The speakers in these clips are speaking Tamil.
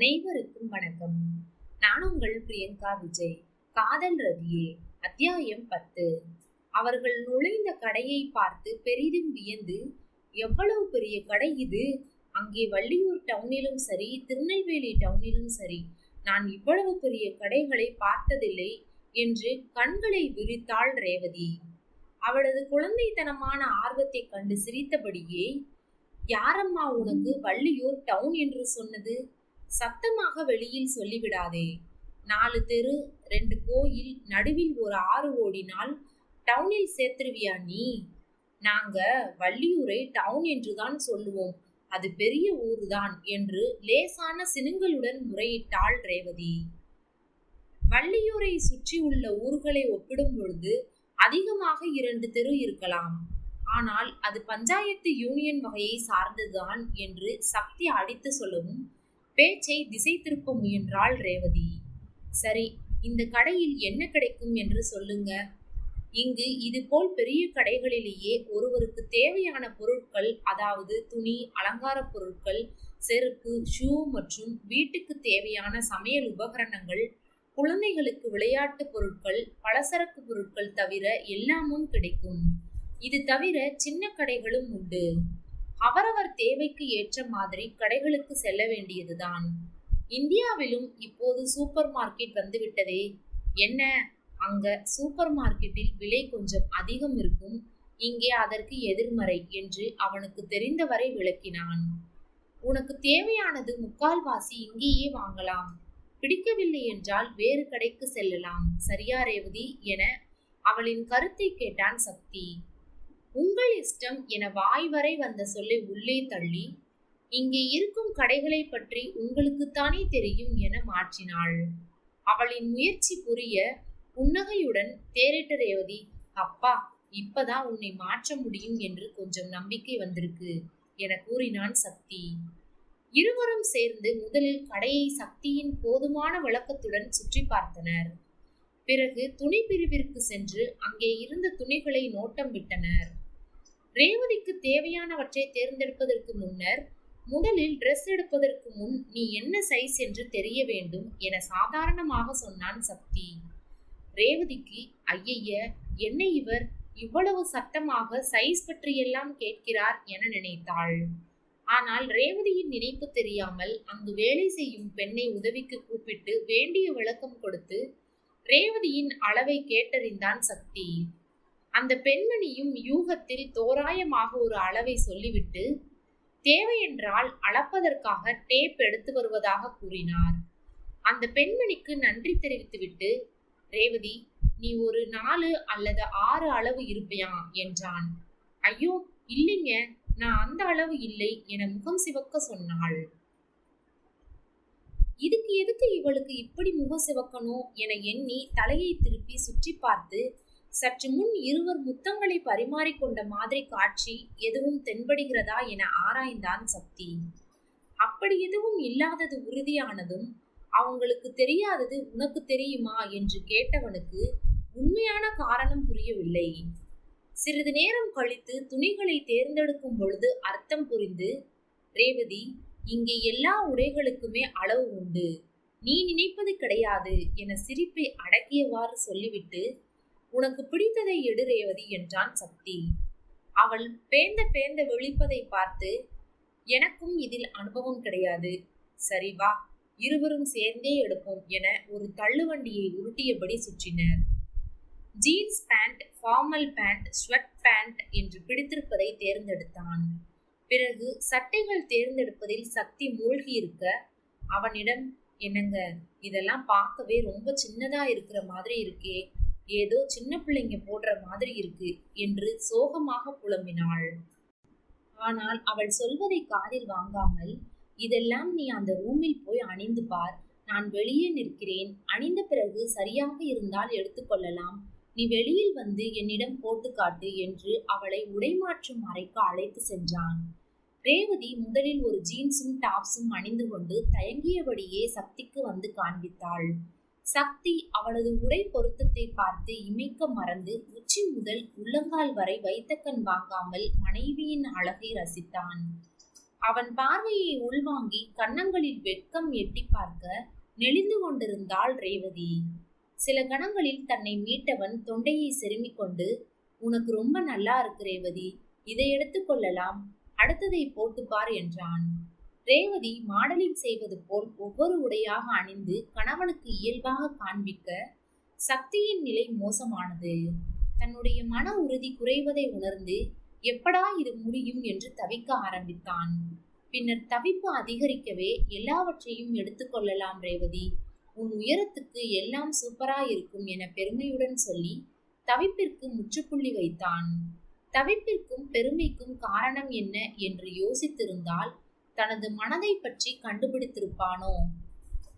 அனைவருக்கும் வணக்கம். நான் உங்கள் பிரியங்கா விஜய் காதல் ரதியே அத்தியாயம் பத்து. அவர்கள் நுழைந்த கடையை பார்த்து பெரிதும் வியந்து எவ்வளவு பெரிய கடை இது? அங்கே வள்ளியூர் டவுனிலும் சரி திருநெல்வேலி டவுனிலும் சரி நான் இவ்வளவு பெரிய கடைகளை பார்த்ததில்லை என்று கண்களை விரித்தாள் ரேவதி. அவளது குழந்தைத்தனமான ஆர்வத்தைக் கண்டு சிரித்தபடியே யாரம்மா உனக்கு வள்ளியூர் டவுன் என்று சொன்னது? சத்தமாக வெளியில் சொல்லிவிடாதே. நாலு தெரு ரெண்டு கோயில் நடுவில் ஒரு ஆறு ஓடினால் டவுனில் சேர்த்துருவியா நீ? நாங்க வள்ளியூரை டவுன் என்றுதான் சொல்லுவோம். அது பெரிய ஊருதான் என்று லேசான சினுங்களுடன் முறையிட்டாள் ரேவதி. வள்ளியூரை சுற்றி உள்ள ஊர்களை ஒப்பிடும் பொழுது அதிகமாக இரண்டு தெரு இருக்கலாம். ஆனால் அது பஞ்சாயத்து யூனியன் வகையை சார்ந்ததுதான் என்று சக்தி அடித்து சொல்லவும் பேச்சை திசை திருப்ப முயன்றாள் ரேவதி. சரி இந்த கடையில் என்ன கிடைக்கும் என்று சொல்லுங்க. இங்கு இதுபோல் பெரிய கடைகளிலேயே ஒருவருக்கு தேவையான பொருட்கள் அதாவது துணி அலங்கார பொருட்கள் செருப்பு ஷூ மற்றும் வீட்டுக்கு தேவையான சமையல் உபகரணங்கள் குழந்தைகளுக்கு விளையாட்டு பொருட்கள் பலசரக்கு பொருட்கள் தவிர எல்லாமும் கிடைக்கும். இது தவிர சின்ன கடைகளும் உண்டு. அவரவர் தேவைக்கு ஏற்ற மாதிரி கடைகளுக்கு செல்ல வேண்டியதுதான். இந்தியாவிலும் இப்போது சூப்பர் மார்க்கெட் வந்துவிட்டதே. என்ன? அங்க சூப்பர் மார்க்கெட்டில் விலை கொஞ்சம் அதிகம் இருக்கும். இங்கே அதற்கு எதிர்மறை என்று அவனுக்கு தெரிந்தவரை விளக்கினான். உனக்கு தேவையானது முக்கால்வாசி இங்கேயே வாங்கலாம். பிடிக்கவில்லை என்றால் வேறு கடைக்கு செல்லலாம். சரியா ரேவதி? என அவளின் கருத்தை கேட்டான் சக்தி. உங்கள் இஷ்டம் என வாய் வரை வந்த சொல்லை உள்ளே தள்ளி இங்கே இருக்கும் கடைகளை பற்றி உங்களுக்குத்தானே தெரியும் என மாற்றினாள். அவளின் முயற்சி புரிய புன்னகையுடன் தேரிட்ட ரேவதி அப்பா இப்பதான் உன்னை மாற்ற முடியும் என்று கொஞ்சம் நம்பிக்கை வந்திருக்கு என கூறினான் சக்தி. இருவரும் சேர்ந்து முதலில் கடையை சக்தியின் போதுமான விளக்கத்துடன் சுற்றி பார்த்தனர். பிறகு துணி பிரிவிற்கு சென்று அங்கே இருந்த துணிகளை நோட்டம் விட்டனர். ரேவதிக்கு தேவையானவற்றை தேர்ந்தெடுப்பதற்கு முன்னர் முதலில் ட்ரெஸ் எடுப்பதற்கு முன் நீ என்ன சைஸ் என்று தெரிய வேண்டும் என சாதாரணமாக சொன்னான் சக்தி. ரேவதிக்கு ஐயைய என்ன இவர்? இவ்வளவு சத்தமாக சைஸ் பற்றியெல்லாம் கேட்கிறார் என நினைத்தாள். ஆனால் ரேவதியின் நினைப்பு தெரியாமல் அங்கு வேலை செய்யும் பெண்ணை உதவிக்கு கூப்பிட்டு வேண்டிய விளக்கம் கொடுத்து ரேவதியின் அளவை கேட்டறிந்தான் சக்தி. அந்த பெண்மணியும் யூகத்தில் தோராயமாக ஒரு அளவை சொல்லிவிட்டு தேவையென்றால் அளப்பதற்காக டேப் எடுத்து வருவதாக கூறினார். அந்த பெண்மணிக்கு நன்றி தெரிவித்துவிட்டு ரேவதி நீ ஒரு நாலு அல்லது ஆறு அளவு இருப்பியா? என்றான். ஐயோ இல்லைங்க நான் அந்த அளவு இல்லை என முகம் சிவக்க சொன்னாள். இதுக்கு எதுக்கு இவளுக்கு இப்படி முகம் சிவக்கணும்? என எண்ணி தலையை திருப்பி சுற்றி பார்த்து சற்று முன் இருவர் முத்தங்களை பரிமாறிக்கொண்ட மாதிரி காட்சி எதுவும் தென்படுகிறதா என ஆராய்ந்தான் சக்தி. அப்படி எதுவும் இல்லாதது உறுதியானதும் அவங்களுக்கு தெரியாதது உனக்கு தெரியுமா? என்று கேட்டவனுக்கு உண்மையான காரணம் புரியவில்லை. சிறிது நேரம் கழித்து துணிகளை தேர்ந்தெடுக்கும் பொழுது அர்த்தம் புரிந்து ரேவதி இங்கே எல்லா உடைகளுக்குமே அளவு உண்டு. நீ நினைப்பது கிடையாது என சிரிப்பை அடக்கியவாறு சொல்லிவிட்டு உனக்கு பிடித்ததை எடு ரேவதி என்றான் சக்தி. அவள் பேந்த பேந்த விழிப்பதை பார்த்து எனக்கும் இதில் அனுபவம் கிடையாது. சரி வா இருவரும் சேர்ந்தே எடுப்போம் என ஒரு தள்ளுவண்டியை உருட்டியபடி சுற்றினர். Jeans pant formal pant sweat pant என்று பிடித்திருப்பதை தேர்ந்தெடுத்தான். பிறகு சட்டைகள் தேர்ந்தெடுப்பதில் சக்தி மூழ்கி இருக்க அவனிடம் என்னங்க இதெல்லாம் பார்க்கவே ரொம்ப சின்னதா இருக்கிற மாதிரி இருக்கே ஏதோ சின்ன பிள்ளைங்க போடுற மாதிரி இருக்கு என்று சோகமாக புலம்பினாள். ஆனால் அவள் சொல்வதை காதில் வாங்காமல் இதெல்லாம் நீ அந்த ரூமில் போய் அணிந்து பார். நான் வெளியே நிற்கிறேன். அணிந்த பிறகு சரியாக இருந்தால் எடுத்துக்கொள்ளலாம் நீ வெளியில் வந்து என்னிடம் போட்டு காட்டு என்று அவளை உடைமாற்றும் அறைக்கு அழைத்து சென்றான். ரேவதி முதலில் ஒரு ஜீன்ஸும் டாப்ஸும் அணிந்து கொண்டு தயங்கியபடியே சக்திக்கு வந்து காண்பித்தாள். சக்தி அவளது உடை பொருத்தத்தை பார்த்து இமைக்க மறந்து உச்சி முதல் உள்ளங்கால் வரை வைத்தக்கண் வாங்காமல் மனைவியின் அழகை ரசித்தான். அவன் பார்வையை உள்வாங்கி கன்னங்களில் வெட்கம் எட்டி பார்க்க நெளிந்து கொண்டிருந்தாள் ரேவதி. சில கணங்களில் தன்னை மீட்டவன் தொண்டையை செருமிக் கொண்டு உனக்கு ரொம்ப நல்லா இருக்கு ரேவதி இதை எடுத்துக்கொள்ளலாம் அடுத்ததை போட்டுப்பார் என்றான். ரேவதி மாடலிங் செய்வது போல் ஒவ்வொரு உடையாக அணிந்து கணவனுக்கு இயல்பாக காண்பிக்க சக்தியின் நிலை மோசமானது. தன்னுடைய மன உறுதி குறைவதை உணர்ந்து எப்படா இது முடியும் என்று தவிக்க ஆரம்பித்தான். பின்னர் தவிப்பு அதிகரிக்கவே எல்லாவற்றையும் எடுத்துக்கொள்ளலாம் ரேவதி. உன் உயரத்துக்கு எல்லாம் சூப்பரா இருக்கும் என பெருமையுடன் சொல்லி தவிப்பிற்கு முற்றுப்புள்ளி வைத்தான். தவிப்பிற்கும் பெருமைக்கும் காரணம் என்ன என்று யோசித்திருந்தால் தனது மனதை பற்றி கண்டுபிடித்திருப்பானோ?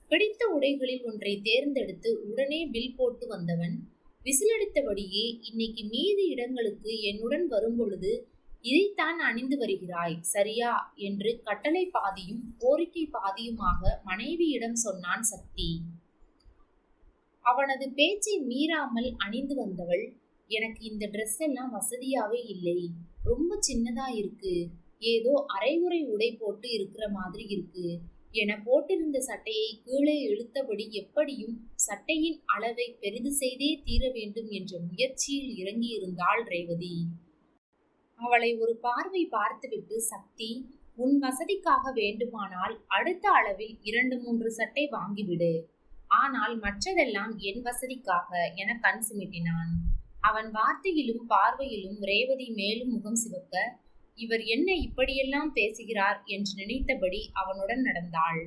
பிடித்த உடைகளில் ஒன்றை தேர்ந்தெடுத்து உடனே பில் போட்டு வந்தவன் விசிலடித்தபடியே இன்னைக்கு மீதி இடங்களுக்கு என்னுடன் வரும்பொழுது இதைத்தான் அணிந்து வருகிறாய் சரியா? என்று கட்டளை பாதியும் கோரிக்கை பாதியுமாக மனைவியிடம் சொன்னான் சக்தி. அவனது பேச்சை மீறாமல் அணிந்து வந்தவள் எனக்கு இந்த ட்ரெஸ் எல்லாம் வசதியாவே இல்லை ரொம்ப சின்னதா இருக்கு. ஏதோ அரைகுறை உடை போட்டு இருக்கிற மாதிரி இருக்கு. என போட்டிருந்த சட்டையை கீழே இழுத்தபடி எப்படியும் சட்டையின் அளவை பெரிது செய்தே தீர வேண்டும் என்ற முயற்சியில் இறங்கியிருந்தாள் ரேவதி. அவளை ஒரு பார்வை பார்த்துவிட்டு சக்தி உன் வசதிக்காக வேண்டுமானால் அடுத்த அளவில் இரண்டு மூன்று சட்டை வாங்கிவிடு. ஆனால் மற்றதெல்லாம் என் வசதிக்காக என கண் சிமிட்டினான். அவன் வார்த்தையிலும் பார்வையிலும் ரேவதி மேலும் முகம் சிவக்க இவர் என்ன இப்படியெல்லாம் பேசுகிறார் என்று நினைத்தபடி அவனுடன் நடந்தாள்.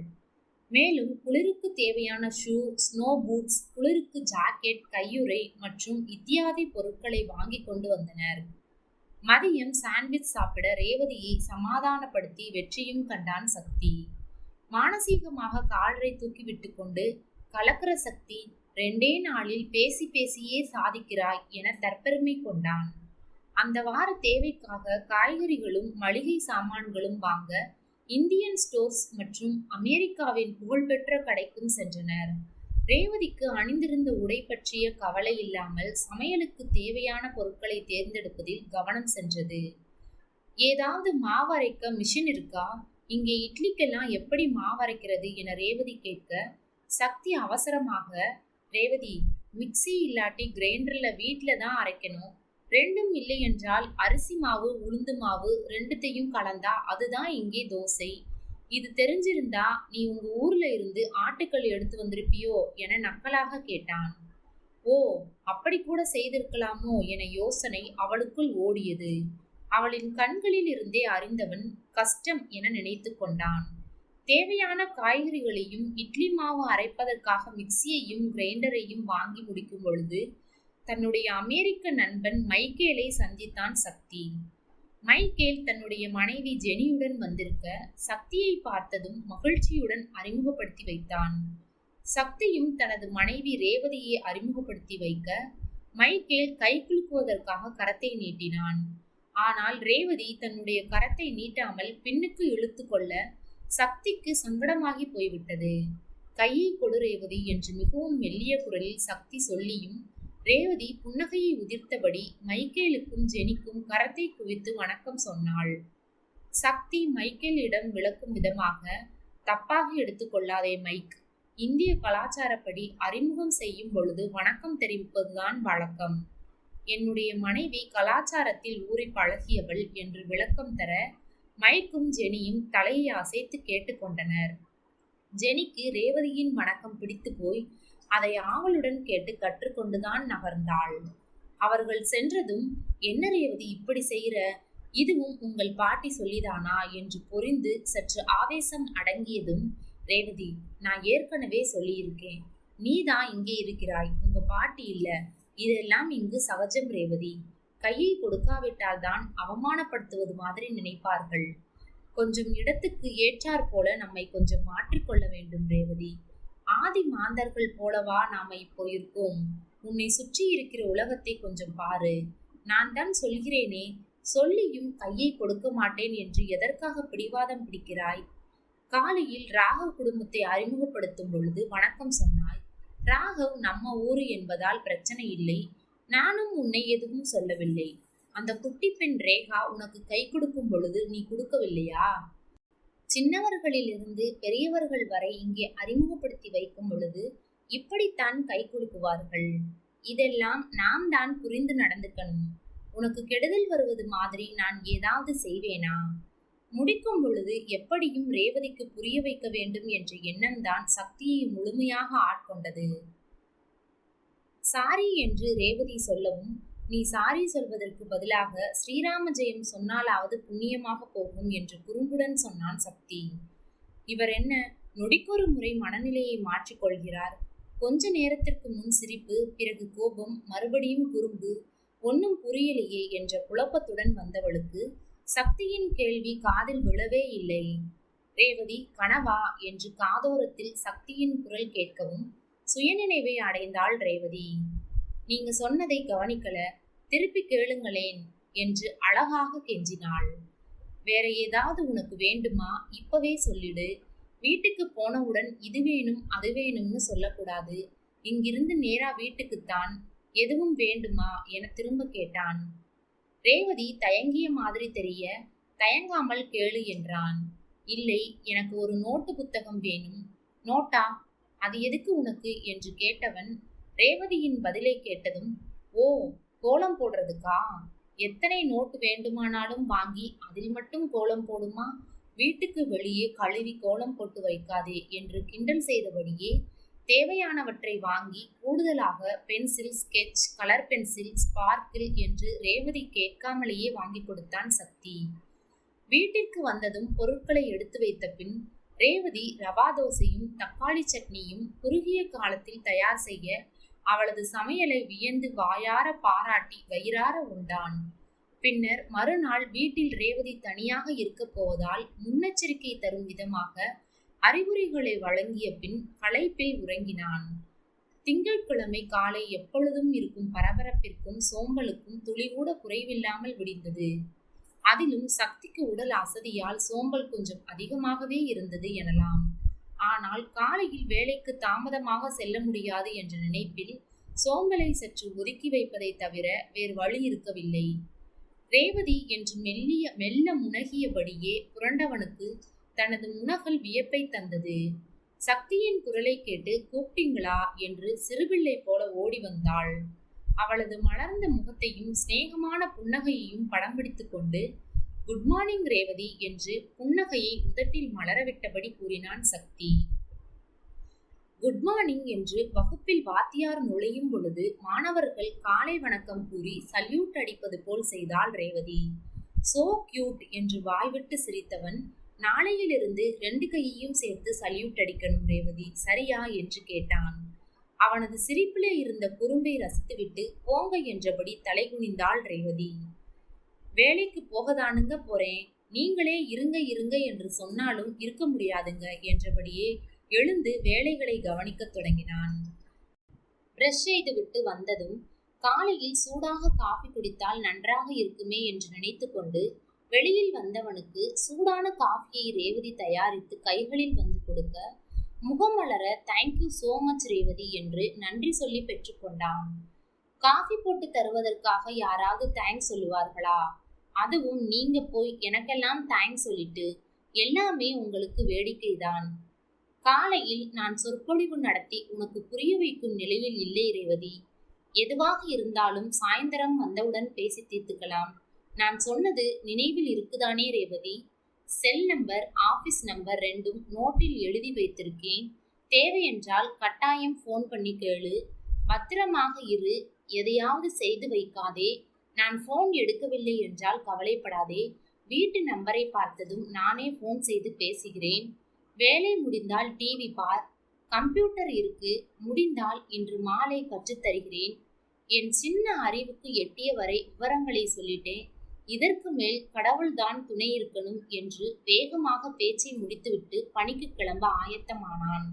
மேலும் குளிருக்கு தேவையான ஷூ ஸ்னோ பூட்ஸ் குளிருக்கு ஜாக்கெட் கையுறை மற்றும் இத்தியாதி பொருட்களை வாங்கி கொண்டு வந்தனர். மதியம் சாண்ட்விச் சாப்பிட ரேவதியை சமாதானப்படுத்தி வெற்றியும் கண்டான் சக்தி. மானசீகமாக காலரை தூக்கிவிட்டு கொண்டு கலக்கிற சக்தி ரெண்டே நாளில் பேசி பேசியே சாதிக்கிறாய் என தற்பெருமை கொண்டான். அந்த வார தேவைக்காக காய்கறிகளும் மளிகை சாமான்களும் வாங்க இந்தியன் ஸ்டோர்ஸ் மற்றும் அமெரிக்காவின் புகழ்பெற்ற கடைக்கும் சென்றனர். ரேவதிக்கு அணிந்திருந்த உடை பற்றிய கவலை இல்லாமல் சமையலுக்கு தேவையான பொருட்களை தேர்ந்தெடுப்பதில் கவனம் சென்றது. ஏதாவது மாவரைக்க மிஷின் இருக்கா? இங்கே இட்லிக்கெல்லாம் எப்படி மாவரைக்கிறது என ரேவதி கேட்க சக்தி அவசரமாக ரேவதி மிக்சி இல்லாட்டி கிரைண்டரில் வீட்டில் தான் அரைக்கணும். ரெண்டும் இல்லை என்றால் அரிசி மாவு உளுந்து மாவு ரெண்டுத்தையும் கலந்தா அதுதான் இங்கே தோசை. இது தெரிஞ்சிருந்தா நீ உங்க ஊர்ல இருந்து ஆட்டுக்கள் எடுத்து வந்திருப்பியோ என நக்கலாக கேட்டான். ஓ அப்படி கூட செய்திருக்கலாமோ என யோசனை அவளுக்குள் ஓடியது. அவளின் கண்களில் இருந்தே அறிந்தவன் கஷ்டம் என நினைத்து கொண்டான். தேவையான காய்கறிகளையும் இட்லி மாவு அரைப்பதற்காக மிக்சியையும் கிரைண்டரையும் வாங்கி முடிக்கும் பொழுது தன்னுடைய அமெரிக்க நண்பன் மைக்கேலை சந்தித்தான் சக்தி. மைக்கேல் தன்னுடைய மனைவி ஜெனியுடன் வந்திருக்க சக்தியை பார்த்ததும் மகிழ்ச்சியுடன் அறிமுகப்படுத்தி வைத்தான். சக்தியும் தனது மனைவி ரேவதியை அறிமுகப்படுத்தி வைக்க மைக்கேல் கை குலுக்குவதற்காக கரத்தை நீட்டினான். ஆனால் ரேவதி தன்னுடைய கரத்தை நீட்டாமல் பின்னுக்கு இழுத்து கொள்ள சக்திக்கு சங்கடமாகி போய்விட்டது. கையை கொடு ரேவதி என்று மிகவும் மெல்லிய குரலில் சக்தி சொல்லியும் ரேவதி புன்னகையை உதிர்த்தபடி மைக்கேலுக்கும் ஜெனிக்கும் கரத்தை குவித்து வணக்கம் சொன்னாள். சக்தி மைக்கேலிடம் விளக்கும் விதமாக தப்பாக எடுத்துக்கொள்ளாதே மைக். இந்திய கலாச்சாரப்படி அறிமுகம் செய்யும் பொழுது வணக்கம் தெரிவிப்பதுதான் வழக்கம். என்னுடைய மனைவி கலாச்சாரத்தில் ஊறி பழகியவள் என்று விளக்கம் தர மைக்கும் ஜெனியும் தலையை அசைத்து கேட்டுக்கொண்டனர் ஜெனிக்கு ரேவதியின் வணக்கம் பிடித்து போய் அதை ஆவலுடன் கேட்டு கற்றுக்கொண்டுதான் நகர்ந்தாள். அவர்கள் சென்றதும் என்ன ரேவதி இப்படி செய்கிற? இதுவும் உங்கள் பாட்டி சொல்லிதானா என்று பொறிந்து சற்று ஆவேசம் அடங்கியதும் ரேவதி நான் ஏற்கனவே சொல்லியிருக்கேன். நீதான் இங்கே இருக்கிறாய். உங்க பாட்டி இல்ல. இதெல்லாம் இங்கு சகஜம் ரேவதி. கையை கொடுக்காவிட்டால் தான் அவமானப்படுத்துவது மாதிரி நினைப்பார்கள். கொஞ்சம் இடத்துக்கு ஏற்றாற் போல நம்மை கொஞ்சம் மாற்றிக்கொள்ள வேண்டும் ரேவதி. ஆதி மாந்தர்கள் போலவா நாம இப்போ இருக்கோம். உன்னை சுற்றி இருக்கிற உலகத்தை கொஞ்சம் பாரு. நான் தான் சொல்கிறேனே சொல்லியும் கையை கொடுக்க மாட்டேன் என்று எதற்காக பிடிவாதம் பிடிக்கிறாய்? காலையில் ராகவ் குடும்பத்தை அறிமுகப்படுத்தும் பொழுது வணக்கம் சொன்னாய். ராகவ் நம்ம ஊரு என்பதால் பிரச்சனை இல்லை. நானும் உன்னை எதுவும் சொல்லவில்லை. அந்த குட்டி பெண் ரேகா உனக்கு கை கொடுக்கும் பொழுது நீ கொடுக்கவில்லையா? சின்னவர்களிலிருந்து பெரியவர்கள் வரை இங்கே அறிமுகப்படுத்தி வைக்கும் பொழுது இப்படித்தான் கை கொடுக்குவார்கள் இதெல்லாம் நாம் தான் புரிந்து நடந்துக்கணும். உனக்கு கெடுதல் வருவது மாதிரி நான் ஏதாவது செய்வேனா? முடிக்கும் பொழுது எப்படியும் ரேவதிக்கு புரிய வைக்க வேண்டும் என்ற எண்ணம்தான் சக்தியை முழுமையாக ஆட்கொண்டது. சாரி என்று ரேவதி சொல்லவும் நீ சாரி சொல்வதற்கு பதிலாக ஸ்ரீராம ஜெயம் சொன்னாலாவது புண்ணியமாக போகும் என்று குறும்புடன் சொன்னான் சக்தி. இவர் என்ன நொடிக்கொரு முறை மனநிலையை மாற்றிக்கொள்கிறார் கொஞ்ச நேரத்திற்கு முன் சிரிப்பு பிறகு கோபம் மறுபடியும் குறும்பு ஒன்னும் புரியலையே என்ற குழப்பத்துடன் வந்தவளுக்கு சக்தியின் கேள்வி காதில் விழவே இல்லை. ரேவதி கனவா என்று காதோரத்தில் சக்தியின் குரல் கேட்கவும் சுயநினைவை அடைந்தாள் ரேவதி. நீங்க சொன்னதை கவனிக்கல திருப்பி கேளுங்களேன் என்று அழகாக கெஞ்சினாள். வேற ஏதாவது உனக்கு வேண்டுமா? இப்பவே சொல்லிடு. வீட்டுக்கு போனவுடன் இது வேணும் அது வேணும்னு சொல்லக்கூடாது. இங்கிருந்து நேரா வீட்டுக்குத்தான் எதுவும் வேண்டுமா? என திரும்ப கேட்டான். ரேவதி தயங்கிய மாதிரி தெரிய தயங்காமல் கேளு என்றான். இல்லை எனக்கு ஒரு நோட்டு புத்தகம் வேணும். நோட்டா? அது எதுக்கு உனக்கு? என்று கேட்டவன் ரேவதியின் பதிலை கேட்டதும் ஓ கோலம் போடுறதுக்கா? எத்தனை நோட்டு வேண்டுமானாலும் வாங்கி அதில் மட்டும் கோலம் போடுமா? வீட்டுக்கு வெளியே கழுவி கோலம் போட்டு வைக்காதே என்று கிண்டல் செய்தபடியே தேவையானவற்றை வாங்கி கூடுதலாக pencil sketch colour pencil sparkle என்று ரேவதி கேட்காமலேயே வாங்கி கொடுத்தான் சக்தி. வீட்டிற்கு வந்ததும் பொருட்களை எடுத்து வைத்த பின் ரேவதி ரவா தோசையும் தக்காளி சட்னியும் குறுகிய காலத்தில் தயார் செய்ய அவளது சமையலை வியந்து வாயார பாராட்டி வயிறார உண்டான். பின்னர் மறுநாள் வீட்டில் ரேவதி தனியாக இருக்கப் போவதால் முன்னெச்சரிக்கை தரும் விதமாக அறிவுரைகளை வழங்கிய பின் களைப்பில் உறங்கினான். திங்கட்கிழமை காலை எப்பொழுதும் இருக்கும் பரபரப்பிற்கும் சோம்பலுக்கும் துளிகூட குறைவில்லாமல் விடிந்தது. அதிலும் சக்திக்கு உடல் அசதியால் சோம்பல் கொஞ்சம் அதிகமாகவே இருந்தது எனலாம். ஆனால் காலையில் வேலைக்கு தாமதமாக செல்ல முடியாது என்ற நினைப்பில் சோம்பலை சற்று ஒதுக்கி வைப்பதை தவிர வேறு வழி இருக்கவில்லை. ரேவதி என்று மெல்லிய மெல்ல முனகியபடியே புரண்டவனுக்கு தனது முனகல் வியப்பை தந்தது. சக்தியின் குரலை கேட்டு கூப்பிட்டீங்களா? என்று சிறுபிள்ளை போல ஓடி வந்தாள். அவளது மலர்ந்த முகத்தையும் சிநேகமான புன்னகையையும் படம் பிடித்து கொண்டு குட் மார்னிங் ரேவதி என்று புன்னகையை உதட்டில் மலரவிட்டபடி கூறினான் சக்தி. குட் மார்னிங் என்று வகுப்பில் வாத்தியார் நுழையும் பொழுது மாணவர்கள் காலை வணக்கம் கூறி சல்யூட் அடிப்பது போல் செய்தாள் ரேவதி. சோ கியூட் என்று வாய்விட்டு சிரித்தவன் நாளையிலிருந்து ரெண்டு கையையும் சேர்த்து சல்யூட் அடிக்கணும் ரேவதி சரியா? என்று கேட்டான். அவனது சிரிப்பிலே இருந்த குறும்பை ரசித்துவிட்டு போங்க என்றபடி தலைகுனிந்தாள் ரேவதி. வேலைக்கு போகதானுங்க போறேன். நீங்களே இருங்க இருங்க என்று சொன்னாலும் இருக்க முடியாதுங்க என்றபடியே எழுந்து வேலைகளை கவனிக்கத் தொடங்கினான். பிரஷ் செய்துவிட்டு வந்ததும் காலையில் சூடாக காஃபி குடித்தால் நன்றாக இருக்குமே என்று நினைத்து கொண்டு வெளியில் வந்தவனுக்கு சூடான காஃபியை ரேவதி தயாரித்து கைகளில் வந்து கொடுக்க முகமலர thank you so much Revathi என்று நன்றி சொல்லி பெற்றுக்கொண்டான் காஃபி போட்டு தருவதற்காக யாராவது தேங்க்ஸ் சொல்லுவார்களா? அதுவும் நீங்க போய் எனக்கெல்லாம் தேங்க்ஸ் சொல்லிட்டு எல்லாமே உங்களுக்கு வேடிக்கைதான். காலையில் நான் சொற்பொழிவு நடத்தி உனக்கு புரிய வைக்கும் நிலையில் இல்லை ரேவதி. எதுவாக இருந்தாலும் சாயந்தரம் வந்தவுடன் பேசி தீர்த்துக்கலாம். நான் சொன்னது நினைவில் இருக்குதானே Revathi? Cell number office number ரெண்டும் நோட்டில் எழுதி வைத்திருக்கேன். தேவையென்றால் கட்டாயம் ஃபோன் பண்ணி கேளு. பத்திரமாக இரு. எதையாவது செய்து வைக்காதே. நான் ஃபோன் எடுக்கவில்லை என்றால் கவலைப்படாதே. வீட்டு நம்பரை பார்த்ததும் நானே ஃபோன் செய்து பேசுகிறேன். வேலை முடிந்தால் டிவி பார். கம்ப்யூட்டர் இருக்கு. முடிந்தால் இன்று மாலை கற்றுத்தருகிறேன் என் சின்ன அறிவுக்கு எட்டிய வரை விவரங்களை சொல்லிட்டேன். இதற்கு மேல் கடவுள்தான் துணை இருக்கணும் என்று வேகமாக பேச்சை முடித்துவிட்டு பணிக்கு கிளம்ப ஆயத்தமானான்.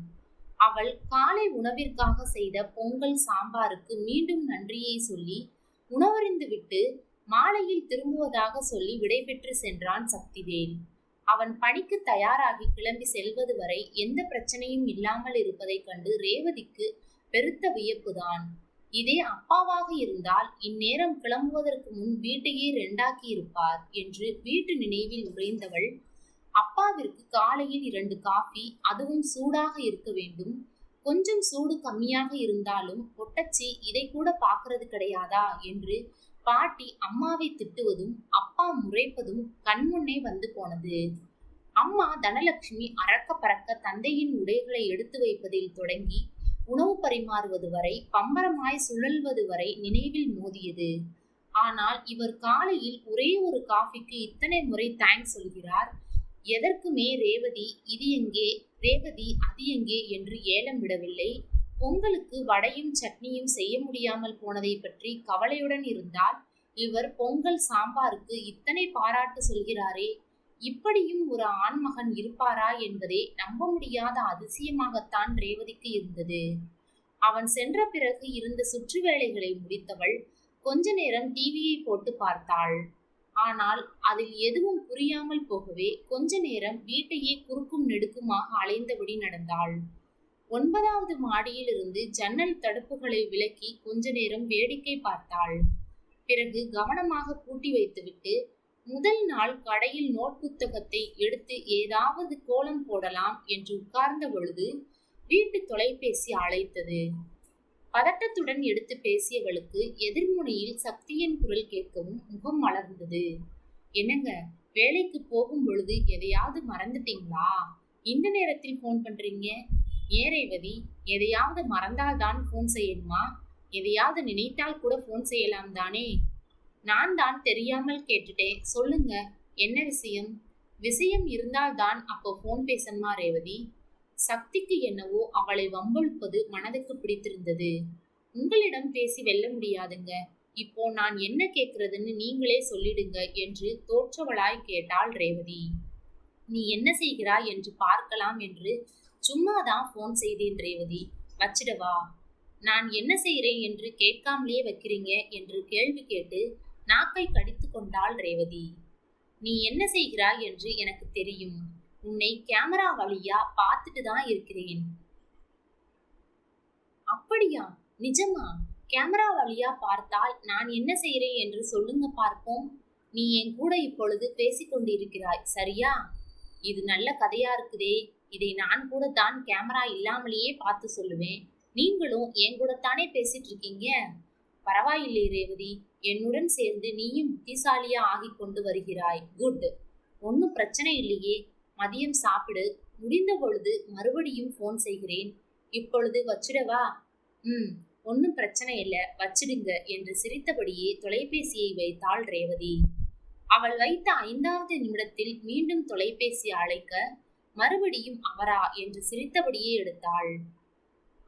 அவள் காலை உணவிற்காக செய்த பொங்கல் சாம்பாருக்கு மீண்டும் நன்றியை சொல்லி உணவறிந்துவிட்டு மாலையில் திரும்புவதாக சொல்லி விடைபெற்று சென்றான் சக்திவேல். அவன் பணிக்கு தயாராகி கிளம்பி செல்வது வரை எந்த பிரச்சனையும் இல்லாமல் இருப்பதைக் கண்டு ரேவதிக்கு பெருத்த வியப்புதான். இதே அப்பாவாக இருந்தால் இந்நேரம் கிளம்புவதற்கு முன் வீட்டையே ரெண்டாக்கி இருப்பார் என்று வீட்டு நினைவில் உறைந்தவள் அப்பாவிற்கு காலையில் இரண்டு காஃபி அதுவும் சூடாக இருக்க வேண்டும். கொஞ்சம் சூடு கம்மியாக இருந்தாலும் பொட்டச்சி இதை கூட பார்க்கறது கிடையாதா என்று பாட்டி அம்மாவை திட்டுவதும் அப்பா முறைப்பதும் கண்முன்னே வந்து போனது. அம்மா தனலட்சுமி அறக்க பறக்க தந்தையின் உடைகளை எடுத்து வைப்பதில் தொடங்கி உணவு பரிமாறுவது வரை பம்பரமாய் சுழல்வது வரை நினைவில் மோதியது. ஆனால் இவர் காலையில் ஒரே ஒரு காஃபிக்கு இத்தனை முறை தேங்க்ஸ் சொல்கிறார். எதற்குமே ரேவதி இது எங்கே? ரேவதி அது எங்கே? என்று ஏலம் விடவில்லை. பொங்கலுக்கு வடையும் சட்னியும் செய்ய முடியாமல் போனதை பற்றி கவலையுடன் இருந்தால் இவர் பொங்கல் சாம்பாருக்கு இத்தனை பாராட்டு சொல்கிறாரே! இப்படியும் ஒரு ஆண்மகன் இருப்பாரா என்பதே நம்ப முடியாத அதிசயமாகத்தான் ரேவதிக்கு இருந்தது. அவன் சென்ற பிறகு இருந்த சுற்று வேலைகளை முடித்தவள் கொஞ்ச நேரம் டிவியை போட்டு பார்த்தாள். ஆனால் அதில் எதுவும் புரியாமல் போகவே கொஞ்ச நேரம் வீட்டையே குறுக்கும் நெடுக்குமாக அலைந்தபடி நடந்தாள். ஒன்பதாவது மாடியில் இருந்து ஜன்னல் தடுப்புகளை விலக்கி கொஞ்ச நேரம் வேடிக்கை பார்த்தாள். பிறகு கவனமாக பூட்டி வைத்துவிட்டு முதல் நாள் கடையில் நோட் புத்தகத்தை எடுத்து ஏதாவது கோலம் போடலாம் என்று உட்கார்ந்த பொழுது வீட்டு தொலைபேசி அழைத்தது. பதட்டத்துடன் எடுத்து பேசியவளுக்கு எதிர்முனையில் சக்தியின் குரல் கேட்கவும் முகம் மலர்ந்தது. என்னங்க வேலைக்கு போகும் பொழுது எதையாவது மறந்துட்டீங்களா? இந்த நேரத்தில் ஃபோன் பண்றீங்க? ஏன் ரேவதி எதையாவது மறந்தால்தான் ஃபோன் செய்யணுமா? எதையாவது நினைத்தால் கூட ஃபோன் செய்யலாம் தானே? நான் தான் தெரியாமல் கேட்டுட்டேன். சொல்லுங்க என்ன விஷயம்? விஷயம் இருந்தால்தான் அப்போ ஃபோன் பேசணுமா ரேவதி? சக்திக்கு என்னவோ அவளை வம்பழுப்பது மனதுக்கு பிடித்திருந்தது. உங்களிடம் பேசி வெல்ல முடியாதுங்க. இப்போ நான் என்ன கேட்கறதுன்னு நீங்களே சொல்லிடுங்க என்று தோற்றவளாய் கேட்டாள் ரேவதி. நீ என்ன செய்கிறாய் என்று பார்க்கலாம் என்று சும்மாதான் ஃபோன் செய்தேன் ரேவதி. வச்சிடவா. நான் என்ன செய்கிறேன் என்று கேட்காமலே வைக்கிறீங்க என்று கேள்வி கேட்டு நாக்கை கடித்து கொண்டாள் ரேவதி. நீ என்ன செய்கிறாய் என்று எனக்கு தெரியும். உன்னை கேமரா வழியா பார்த்துட்டு தான் இருக்கிறேன். அப்படியா? நிஜமா? கேமரா வழியா பார்த்தால் நான் என்ன செய்கிறேன் என்று சொல்லுங்க பார்ப்போம். நீ என் கூட இப்பொழுது பேசிக்கொண்டிருக்கிறாய் சரியா? இது நல்ல கதையா இருக்குதே. இதை நான் கூட தான் கேமரா இல்லாமலேயே பார்த்து சொல்லுவேன். நீங்களும் என் கூட தானே பேசிட்டு இருக்கீங்க? பரவாயில்லை ரேவதி. என்னுடன் சேர்ந்து நீயும் புத்திசாலியா ஆகி கொண்டு வருகிறாய். குட். ஒன்றும் பிரச்சனை இல்லையே. மதியம் சாப்பிடு. முடிந்த பொழுது மறுபடியும் ஃபோன் செய்கிறேன். இப்பொழுது வச்சிடவா? ம் ஒன்றும் பிரச்சனை இல்லை. வச்சிடுங்க என்று சிரித்தபடியே தொலைபேசியை வைத்தாள் ரேவதி. அவள் வைத்த ஐந்தாவது நிமிடத்தில் மீண்டும் தொலைபேசி அழைக்க மறுபடியும் அவரா என்று சிரித்தபடியே எடுத்தாள்.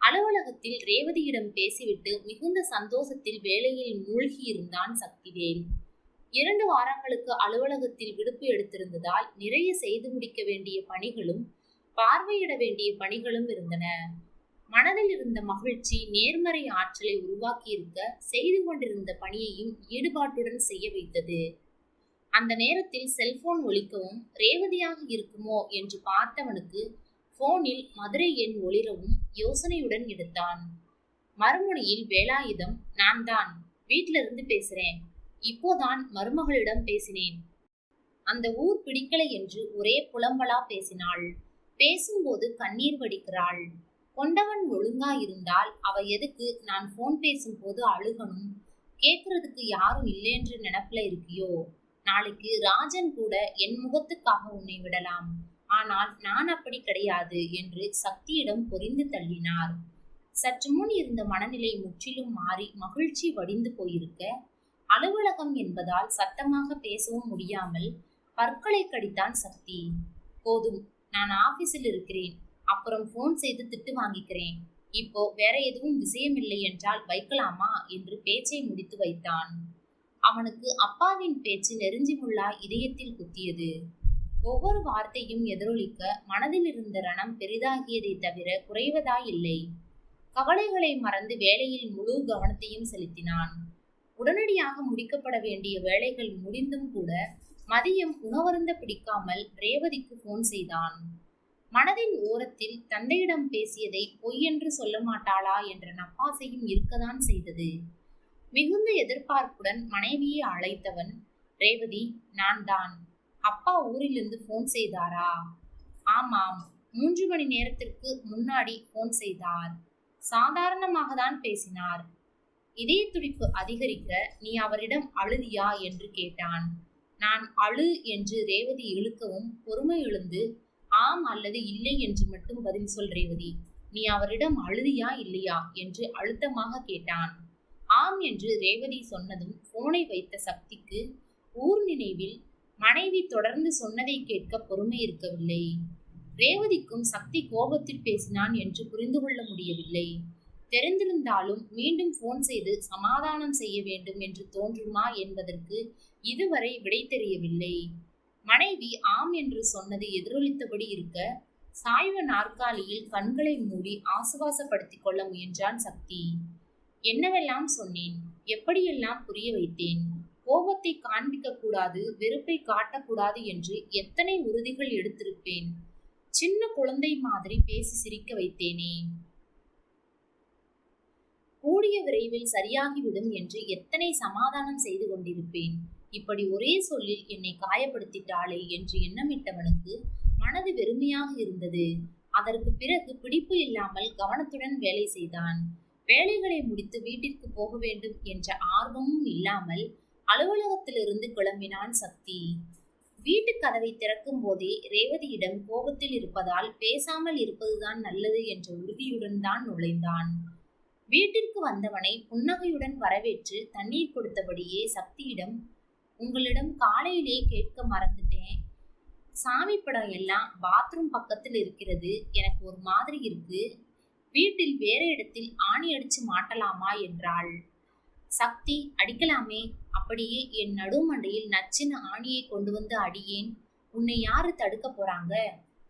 அலுவலகத்தில் ரேவதியிடம் பேசிவிட்டு மிகுந்த சந்தோஷத்தில் வேலையில் மூழ்கியிருந்தான் சக்திவேல். இரண்டு வாரங்களுக்கு அலுவலகத்தில் விடுப்பு எடுத்திருந்ததால் நிறைய செய்து முடிக்க வேண்டிய பணிகளும் பார்வையிட வேண்டிய பணிகளும் இருந்தன. மனதில் இருந்த மகிழ்ச்சி நேர்மறை ஆற்றலை உருவாக்கியிருக்க செய்து கொண்டிருந்த பணியையும் ஈடுபாட்டுடன் செய்ய வைத்தது. அந்த நேரத்தில் செல்போன் ஒலிக்கவும் ரேவதியாக இருக்குமோ என்று பார்த்தவனுக்கு போனில் மதுரை எண் ஒளிரவும் யோசனையுடன் எடுத்தான். மறுமுனையில் வேலாயுதம் நான் தான் வீட்டிலிருந்து பேசுறேன். இப்போதான் மருமகளிடம் பேசினேன். அந்த ஊர் பிடிக்கலை என்று ஒரே புலம்பலா பேசினாள். பேசும்போது கண்ணீர் வடிக்கிறாள். கொண்டவன் ஒழுங்கா இருந்தால் அவ எதுக்கு நான் போன் பேசும்போது அழுகணும்? கேட்கறதுக்கு யாரும் இல்லைன்ற நினப்புல இருக்கியோ? நாளைக்கு ராஜன் கூட என் முகத்துக்காக உன்னை விடலாம். ஆனால் நான் அப்படி கிடையாது என்று சக்தியிடம் பொறிந்து தள்ளினார். சற்று முன் இருந்த மனநிலை முற்றிலும் மாறி மகிழ்ச்சி வடிந்து போயிருக்க அலுவலகம் என்பதால் சத்தமாக பேசவும் முடியாமல் பற்களை கடித்தான் சக்தி. போதும் நான் ஆபீஸில் இருக்கிறேன். அப்புறம் ஃபோன் செய்து திட்டு வாங்கிக்கிறேன். இப்போ வேற எதுவும் விஷயம் இல்லை என்றால் வைக்கலாமா என்று பேச்சை முடித்து வைத்தான். அவனுக்கு அப்பாவின் பேச்சு நெருஞ்சி முள்ளா இதயத்தில் குத்தியது. ஒவ்வொரு வார்த்தையும் எதிரொலிக்க மனதில் இருந்த ரணம் பெரிதாகியதை தவிர குறைவதாயில்லை. கவலைகளை மறந்து வேலையில் முழு கவனத்தையும் செலுத்தினான். உடனடியாக முடிக்கப்பட வேண்டிய வேலைகள் முடிந்தும் கூட மதியம் உணவருந்த பிடிக்காமல் ரேவதிக்கு போன் செய்தான். மனதின் ஓரத்தில் தந்தையிடம் பேசியதை பொய்யென்று சொல்ல மாட்டாளா என்ற நப்பாசையும் இருக்கத்தான் செய்தது. மிகுந்த எதிர்பார்ப்புடன் மனைவியை அழைத்தவன் ரேவதி நான் தான் அப்பா ஊரிலிருந்து ஃபோன் செய்தாரா? ஆமாம். மூன்று மணி நேரத்திற்கு முன்னாடி ஃபோன் செய்தார். சாதாரணமாக தான் பேசினார். இதய துடிப்பு அதிகரிக்க நீ அவரிடம் அழுதியா என்று கேட்டான். நான் அழு என்று ரேவதி இழுக்கவும் பொறுமை எழுந்து ஆம் அல்லது இல்லை என்று மட்டும் பதில் சொல் ரேவதி. நீ அவரிடம் அழுதியா இல்லையா? என்று அழுத்தமாக கேட்டான். ஆம் என்று ரேவதி சொன்னதும் போனை வைத்த சக்திக்கு ஊர் நினைவில் மனைவி தொடர்ந்து சொன்னதை கேட்க பொறுமை இருக்கவில்லை. ரேவதிக்கும் சக்தி கோபத்தில் பேசினான் என்று புரிந்து கொள்ள முடியவில்லை. தெரிந்திருந்தாலும் மீண்டும் போன் செய்து சமாதானம் செய்ய வேண்டும் என்று தோன்றுமா என்பதற்கு இதுவரை விடை தெரியவில்லை. மனைவி ஆம் என்று சொன்னது எதிரொலித்தபடி இருக்க சாய்வ நாற்காலியில் கண்களை மூடி ஆசுவாசப்படுத்திக் கொள்ள முயன்றான் சக்தி. என்னவெல்லாம் சொன்னேன்? எப்படியெல்லாம் புரிய வைத்தேன்? கோபத்தை காண்பிக்க கூடாது வெறுப்பை காட்டக்கூடாது என்று எத்தனை உறுதிகள் எடுத்திருப்பேன்? சின்ன குழந்தை மாதிரி பேசி சிரிக்க வைத்தேனே. கூடிய விரைவில் சரியாகிவிடும் என்று எத்தனை சமாதானம் செய்து கொண்டிருப்பேன்? இப்படி ஒரே சொல்லில் என்னை காயப்படுத்திட்டாளே என்று எண்ணமிட்டவனுக்கு மனது வெறுமையாக இருந்தது. அதற்கு பிறகு பிடிப்பு இல்லாமல் கவனத்துடன் வேலை செய்தான். வேலைகளை முடித்து வீட்டிற்கு போக வேண்டும் என்ற ஆர்வமும் இல்லாமல் அலுவலகத்திலிருந்து கிளம்பினான் சக்தி. வீட்டு கதவை திறக்கும் போதே ரேவதியிடம் கோபத்தில் இருப்பதால் பேசாமல் இருப்பதுதான் நல்லது என்ற உறுதியுடன் தான் நுழைந்தான். வீட்டிற்கு வந்தவனை புன்னகையுடன் வரவேற்று தண்ணீர் கொடுத்தபடியே சக்தியிடம் உங்களிடம் காலையிலே கேட்க மறந்துட்டேன். சாமி படம் எல்லாம் பாத்ரூம் பக்கத்தில் இருக்கிறது. எனக்கு ஒரு மாதிரி இருக்கு. வீட்டில் வேற இடத்தில் ஆணி அடிச்சு மாட்டலாமா? என்றாள். சக்தி அடிக்கலாமே. அப்படியே என் நடுமண்டையில் நச்சின ஆணியை கொண்டு வந்து அடியேன். உன்னை யாரு தடுக்க போறாங்க?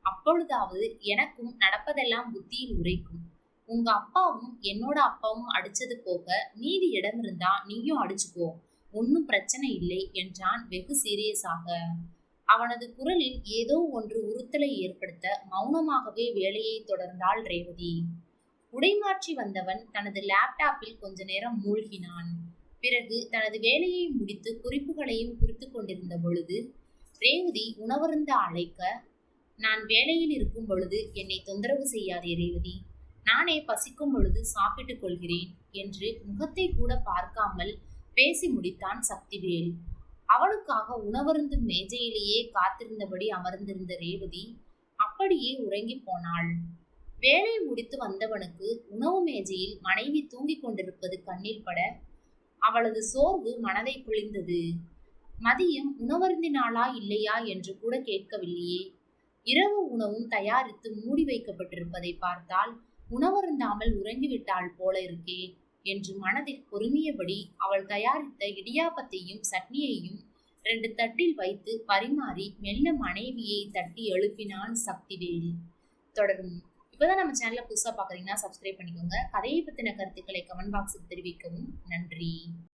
அப்பொழுதாவது எனக்கும் நடப்பதெல்லாம் புத்தியில் உரைக்கும். உங்க அப்பாவும் என்னோட அப்பாவும் அடிச்சது போக மீதி இடம் இருந்தா நீயும் அடிச்சுக்கோ. ஒன்னும் பிரச்சனை இல்லை என்றான் வெகு சீரியஸாக. அவனது குரலில் ஏதோ ஒன்று உறுத்தலை ஏற்படுத்த மௌனமாகவே வேலையை தொடர்ந்தாள் ரேவதி. உடைமாற்றி வந்தவன் தனது லேப்டாப்பில் கொஞ்ச நேரம் மூழ்கினான். பிறகு தனது வேலையை முடித்து குறிப்புகளையும் குறித்து கொண்டிருந்த பொழுது ரேவதி உணவருந்த அழைக்க நான் வேலையில் இருக்கும் பொழுது என்னை தொந்தரவு செய்யாதே ரேவதி. நானே பசிக்கும் பொழுது சாப்பிட்டுக் கொள்கிறேன் என்று முகத்தை கூட பார்க்காமல் பேசி முடித்தான் சக்திவேல். அவளுக்காக உணவருந்தும் மேஜையிலேயே காத்திருந்தபடி அமர்ந்திருந்த ரேவதி அப்படியே உறங்கி போனாள். வேலை முடித்து வந்தவனுக்கு உணவு மேஜையில் மனைவி தூங்கிக் கொண்டிருப்பது கண்ணில் பட அவளது சோர்வு மனதை குளிர்ந்தது. மதியம் உணவருந்தினாளா இல்லையா என்று கூட கேட்கவில்லையே. இரவு உணவும் தயாரித்து மூடி வைக்கப்பட்டிருப்பதை பார்த்தால் உணவருந்தாமல் உறங்கிவிட்டாள் போல இருக்கே என்று மனதில் பொறுமியபடி அவள் தயாரித்த இடியாப்பத்தையும் சட்னியையும் ரெண்டு தட்டில் வைத்து பரிமாறி மெல்ல மனைவியை தட்டி எழுப்பினான் சக்திவேல். தொடரும். இப்போதான் நம்ம சேனலை புதுசாக பார்க்குறீங்கன்னா சப்ஸ்கிரைப் பண்ணிக்கோங்க. கதையை பற்றின கருத்துக்களை கமெண்ட் பாக்ஸில் தெரிவிக்கவும். நன்றி.